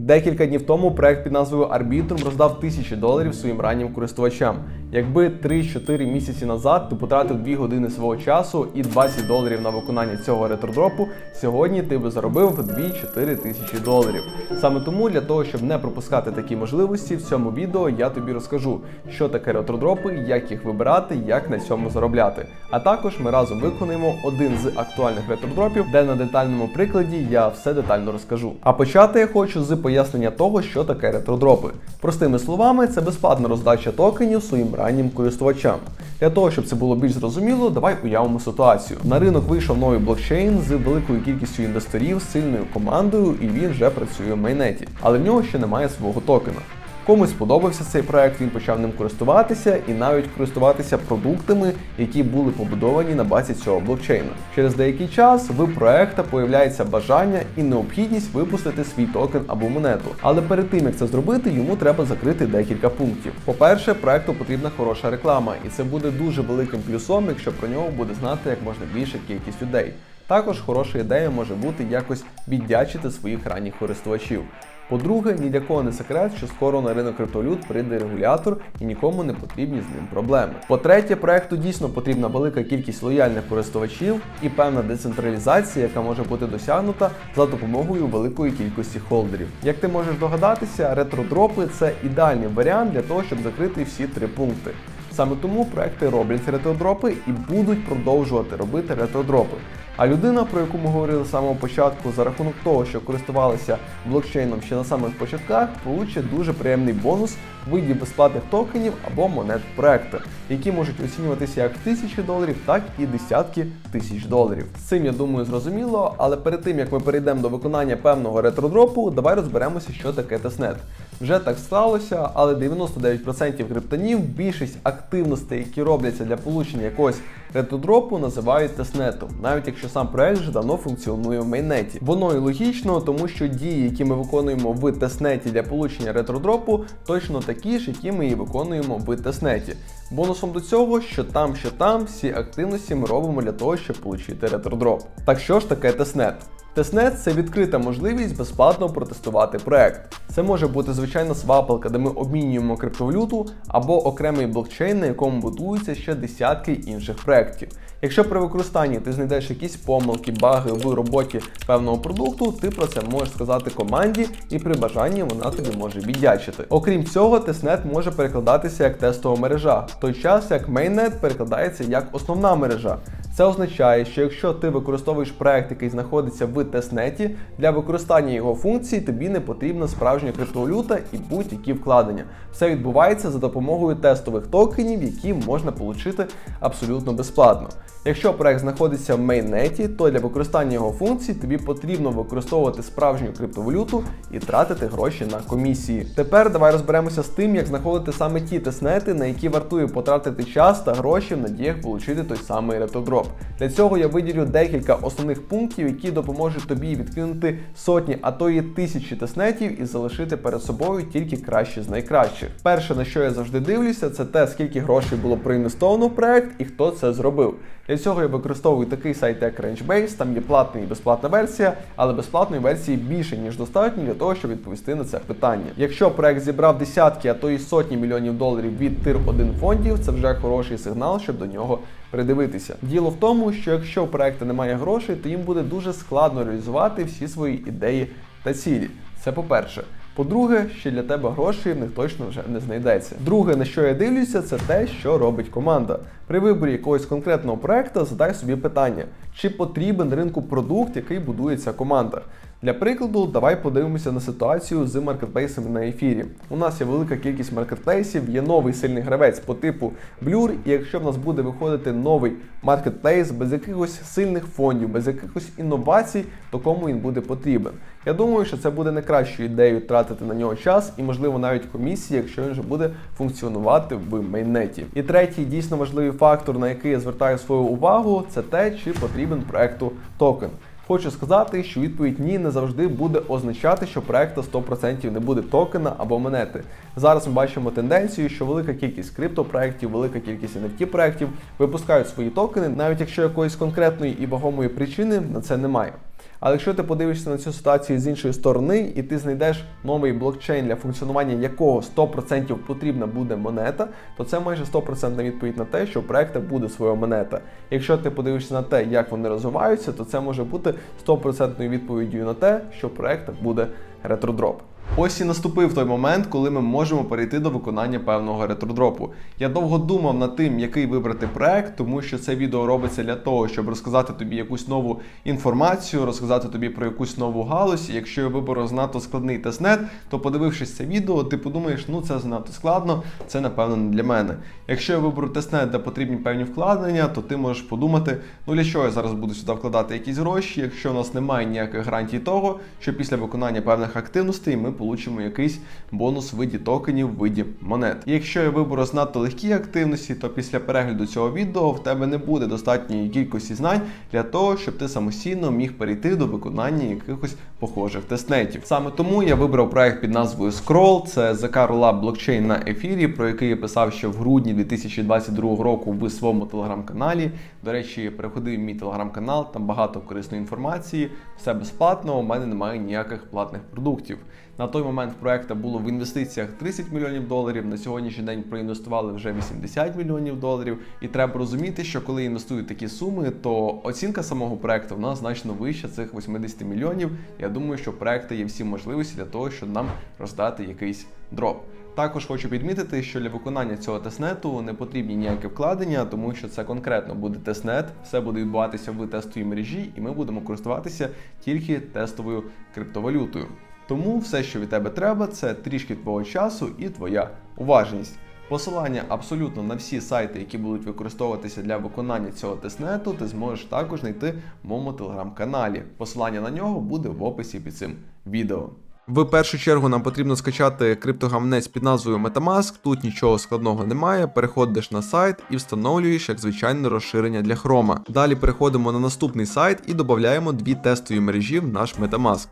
Декілька днів тому проект під назвою Arbitrum роздав тисячі доларів своїм раннім користувачам. Якби 3-4 місяці назад ти потратив 2 години свого часу і 20 доларів на виконання цього ретродропу, сьогодні ти би заробив 2-4 тисячі доларів. Саме тому для того, щоб не пропускати такі можливості, в цьому відео я тобі розкажу, що таке ретродропи, як їх вибирати, як на цьому заробляти. А також ми разом виконаємо один з актуальних ретродропів, де на детальному прикладі я все детально розкажу. А почати я хочу з пояснення того, що таке ретродропи. Простими словами, це безплатна роздача токенів своїм раннім користувачам. Для того, щоб це було більш зрозуміло, давай уявимо ситуацію. На ринок вийшов новий блокчейн з великою кількістю інвесторів, сильною командою, і він вже працює в майнеті, але в нього ще немає свого токена. Комусь сподобався цей проект, він почав ним користуватися і навіть користуватися продуктами, які були побудовані на базі цього блокчейну. Через деякий час в проекта появляється бажання і необхідність випустити свій токен або монету. Але перед тим як це зробити, йому треба закрити декілька пунктів. По-перше, проекту потрібна хороша реклама, і це буде дуже великим плюсом, якщо про нього буде знати як можна більша кількість людей. Також хороша ідея може бути якось віддячити своїх ранніх користувачів. По-друге, ні для кого не секрет, що скоро на ринок криптовалют прийде регулятор і нікому не потрібні з ним проблеми. По-третє, проекту дійсно потрібна велика кількість лояльних користувачів і певна децентралізація, яка може бути досягнута за допомогою великої кількості холдерів. Як ти можеш догадатися, ретродропи це ідеальний варіант для того, щоб закрити всі три пункти. Саме тому проекти роблять ретродропи і будуть продовжувати робити ретродропи. А людина, про яку ми говорили з самого початку, за рахунок того, що користувалися блокчейном ще на самих початках, получить дуже приємний бонус в виді безплатних токенів або монет проекту, які можуть оцінюватися як в тисячі доларів, так і десятки тисяч доларів. З цим я думаю зрозуміло, але перед тим як ми перейдемо до виконання певного ретродропу, давай розберемося, що таке тестнет. Вже так сталося, але 99% криптонів більшість активностей, які робляться для получення якогось ретродропу, називають тестнетом, навіть якщо сам проект вже давно функціонує в мейнеті. Воно і логічно, тому що дії, які ми виконуємо в тестнеті для получення ретродропу, точно такі ж, які ми і виконуємо в тестнеті. Бонусом до цього, що там, що там, всі активності ми робимо для того, щоб отримати ретродроп. Так що ж таке тестнет? Тестнет це відкрита можливість безплатно протестувати проект. Це може бути звичайна свапалка, де ми обмінюємо криптовалюту, або окремий блокчейн, на якому будуються ще десятки інших проєктів. Якщо при використанні ти знайдеш якісь помилки, баги в роботі певного продукту, ти про це можеш сказати команді, і при бажанні вона тобі може віддячити. Окрім цього, тестнет може перекладатися як тестова мережа, в той час як мейннет перекладається як основна мережа. Це означає, що якщо ти використовуєш проект, який знаходиться в тестнеті, для використання його функцій тобі не потрібна справжня криптовалюта і будь-які вкладення. Все відбувається за допомогою тестових токенів, які можна отримати абсолютно безплатно. Якщо проект знаходиться в мейннеті, то для використання його функцій тобі потрібно використовувати справжню криптовалюту і тратити гроші на комісії. Тепер давай розберемося з тим, як знаходити саме ті тестнети, на які вартує потратити час та гроші в надіях отримати той самий ретродроп. Для цього я виділю декілька основних пунктів, які допоможуть тобі відкинути сотні, а то і тисячі тестнетів і залишити перед собою тільки кращі з найкращих. Перше, на що я завжди дивлюся, це те, скільки грошей було проінвестовано в проект і хто це зробив. Для цього я використовую такий сайт, як Rangebase, там є платна і безплатна версія, але безплатної версії більше, ніж достатньо для того, щоб відповісти на це питання. Якщо проект зібрав десятки, а то і сотні мільйонів доларів від тир 1 фондів, це вже хороший сигнал, щоб до нього придивитися. Діло в тому, що якщо у проекту немає грошей, то їм буде дуже складно реалізувати всі свої ідеї та цілі. Це по-перше. По-друге, ще для тебе грошей в них точно вже не знайдеться. Друге, на що я дивлюся, це те, що робить команда. При виборі якогось конкретного проекту задай собі питання, чи потрібен ринку продукт, який будує ця команда. Для прикладу, давай подивимося на ситуацію з маркетплейсами на ефірі. У нас є велика кількість маркетплейсів, є новий сильний гравець по типу Blur, і якщо в нас буде виходити новий маркетплейс без якихось сильних фондів, без якихось інновацій, то кому він буде потрібен. Я думаю, що це буде не кращою ідеєю тратити на нього час і, можливо, навіть комісії, якщо він вже буде функціонувати в мейннеті. І третій дійсно важливий фактор, на який я звертаю свою увагу, це те, чи потрібен проекту токен. Хочу сказати, що відповідь ні не завжди буде означати, що проекту 100% не буде токена або монети. Зараз ми бачимо тенденцію, що велика кількість криптопроєктів, велика кількість NFT проєктів випускають свої токени, навіть якщо якоїсь конкретної і вагомої причини на це немає. Але якщо ти подивишся на цю ситуацію з іншої сторони, і ти знайдеш новий блокчейн, для функціонування якого 100% потрібна буде монета, то це майже 100% відповідь на те, що у проекту буде своя монета. Якщо ти подивишся на те, як вони розвиваються, то це може бути 100% відповіддю на те, що у проекту буде ретродроп. Ось і наступив той момент, коли ми можемо перейти до виконання певного ретродропу. Я довго думав над тим, який вибрати проект, тому що це відео робиться для того, щоб розказати тобі якусь нову інформацію, розказати тобі про якусь нову галузь. Якщо я виберу занадто складний тестнет, то подивившись це відео, ти подумаєш, ну це занадто складно, це напевно не для мене. Якщо я виберу тестнет, де потрібні певні вкладення, то ти можеш подумати, ну для чого я зараз буду сюди вкладати якісь гроші, якщо у нас немає ніяких гарантій того, що після виконання певних активностей ми получимо якийсь бонус в виді токенів, в виді монет. Якщо я виберу занадто легкі активності, то після перегляду цього відео в тебе не буде достатньої кількості знань для того, щоб ти самостійно міг перейти до виконання якихось похожих тестнетів. Саме тому я вибрав проект під назвою Scroll. Це ZK Rollup блокчейн на ефірі, про який я писав ще в грудні 2022 року в своєму телеграм-каналі. До речі, переходи в мій телеграм-канал, там багато корисної інформації, все безплатно. У мене немає ніяких платних продуктів. На той момент в проекту було в інвестиціях 30 мільйонів доларів. На сьогоднішній день проінвестували вже 80 мільйонів доларів. І треба розуміти, що коли інвестують такі суми, то оцінка самого проекту в нас значно вища цих 80 мільйонів. Я думаю, що в проекту є всі можливості для того, щоб нам роздати якийсь дроп. Також хочу підмітити, що для виконання цього тестнету не потрібні ніякі вкладення, тому що це конкретно буде тестнет, все буде відбуватися в тестовій мережі, і ми будемо користуватися тільки тестовою криптовалютою. Тому все, що від тебе треба, це трішки твого часу і твоя уважність. Посилання абсолютно на всі сайти, які будуть використовуватися для виконання цього тестнету, ти зможеш також знайти в моєму телеграм-каналі. Посилання на нього буде в описі під цим відео. В першу чергу нам потрібно скачати криптогамнець під назвою Metamask. Тут нічого складного немає. Переходиш на сайт і встановлюєш як звичайне розширення для Chrome. Далі переходимо на наступний сайт і додаємо дві тестові мережі в наш Metamask.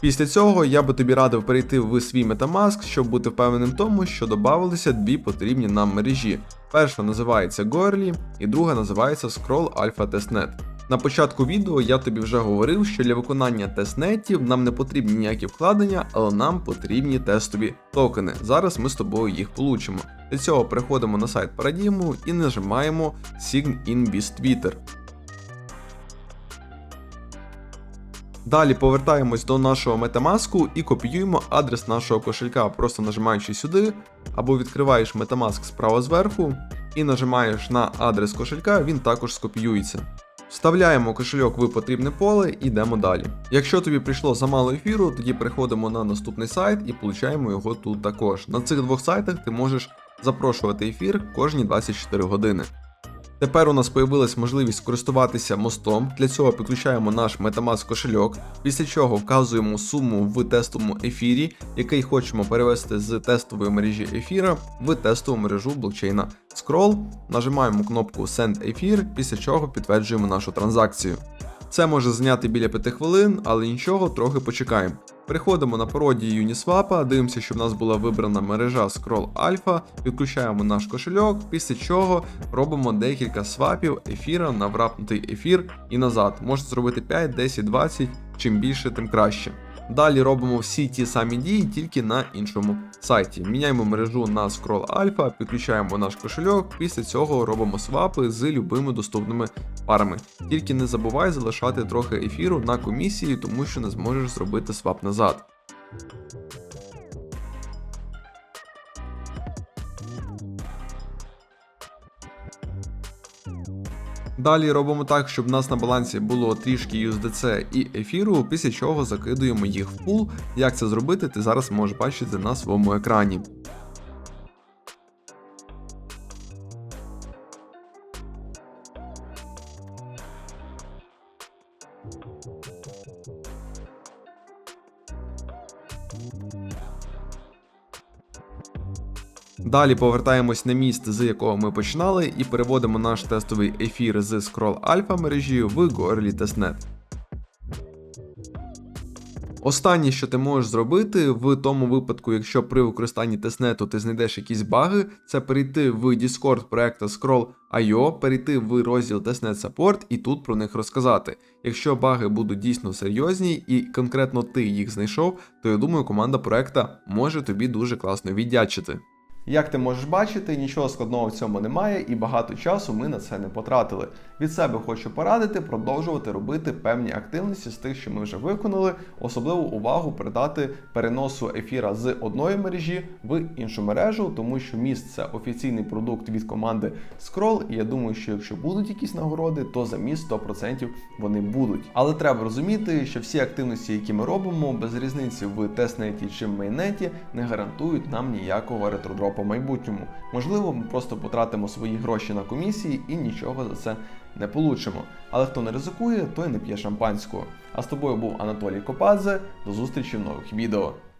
Після цього я би тобі радив перейти в свій Metamask, щоб бути впевненим в тому, що додавалися дві потрібні нам мережі. Перша називається Goerli і друга називається Scroll Alpha Testnet. На початку відео я тобі вже говорив, що для виконання тестнетів нам не потрібні ніякі вкладення, але нам потрібні тестові токени. Зараз ми з тобою їх получимо. Для цього переходимо на сайт Paradigm і нажимаємо Sign in with Twitter. Далі повертаємось до нашого Metamask і копіюємо адрес нашого кошелька, просто нажимаючи сюди, або відкриваєш Metamask справа зверху і нажимаєш на адрес кошелька, він також скопіюється. Вставляємо кошельок в потрібне поле і йдемо далі. Якщо тобі прийшло замало ефіру, тоді переходимо на наступний сайт і получаємо його тут також. На цих двох сайтах ти можеш запрошувати ефір кожні 24 години. Тепер у нас появилась можливість користуватися мостом. Для цього підключаємо наш Metamask кошельок, після чого вказуємо суму в тестовому ефірі, який хочемо перевести з тестової мережі ефіра в тестову мережу блокчейна Scroll. Нажимаємо кнопку Send ефір, після чого підтверджуємо нашу транзакцію. Це може зайняти біля 5 хвилин, але нічого, трохи почекаємо. Переходимо на пародію Uniswap, дивимося, щоб в нас була вибрана мережа Scroll Alpha, відключаємо наш кошельок, після чого робимо декілька свапів ефіра на врапнутий ефір і назад. Можете зробити 5, 10, 20, чим більше, тим краще. Далі робимо всі ті самі дії, тільки на іншому сайті. Міняємо мережу на Scroll Alpha, підключаємо наш кошельок, після цього робимо свапи з любими доступними парами. Тільки не забувай залишати трохи ефіру на комісії, тому що не зможеш зробити свап назад. Далі робимо так, щоб в нас на балансі було трішки USDC і ефіру, після чого закидуємо їх в пул. Як це зробити, ти зараз можеш бачити на своєму екрані. Далі повертаємось на місце, з якого ми починали, і переводимо наш тестовий ефір з Scroll Alpha мережі в Goerli Testnet. Останнє, що ти можеш зробити в тому випадку, якщо при використанні тестнету ти знайдеш якісь баги, це перейти в Discord проекту Scroll.io, перейти в розділ Testnet Support і тут про них розказати. Якщо баги будуть дійсно серйозні і конкретно ти їх знайшов, то я думаю, команда проекта може тобі дуже класно віддячити. Як ти можеш бачити, нічого складного в цьому немає, і багато часу ми на це не потратили. Від себе хочу порадити продовжувати робити певні активності з тих, що ми вже виконали, особливу увагу придати переносу ефіра з одної мережі в іншу мережу, тому що міст це офіційний продукт від команди Scroll, і я думаю, що якщо будуть якісь нагороди, то за міст 100% вони будуть. Але треба розуміти, що всі активності, які ми робимо, без різниці в тестнеті чи в мейнеті, не гарантують нам ніякого ретродропу в майбутньому. Можливо, ми просто потратимо свої гроші на комісії і нічого за це не получимо. Але хто не ризикує, той не п'є шампанського. А з тобою був Анатолій Копадзе. До зустрічі в нових відео.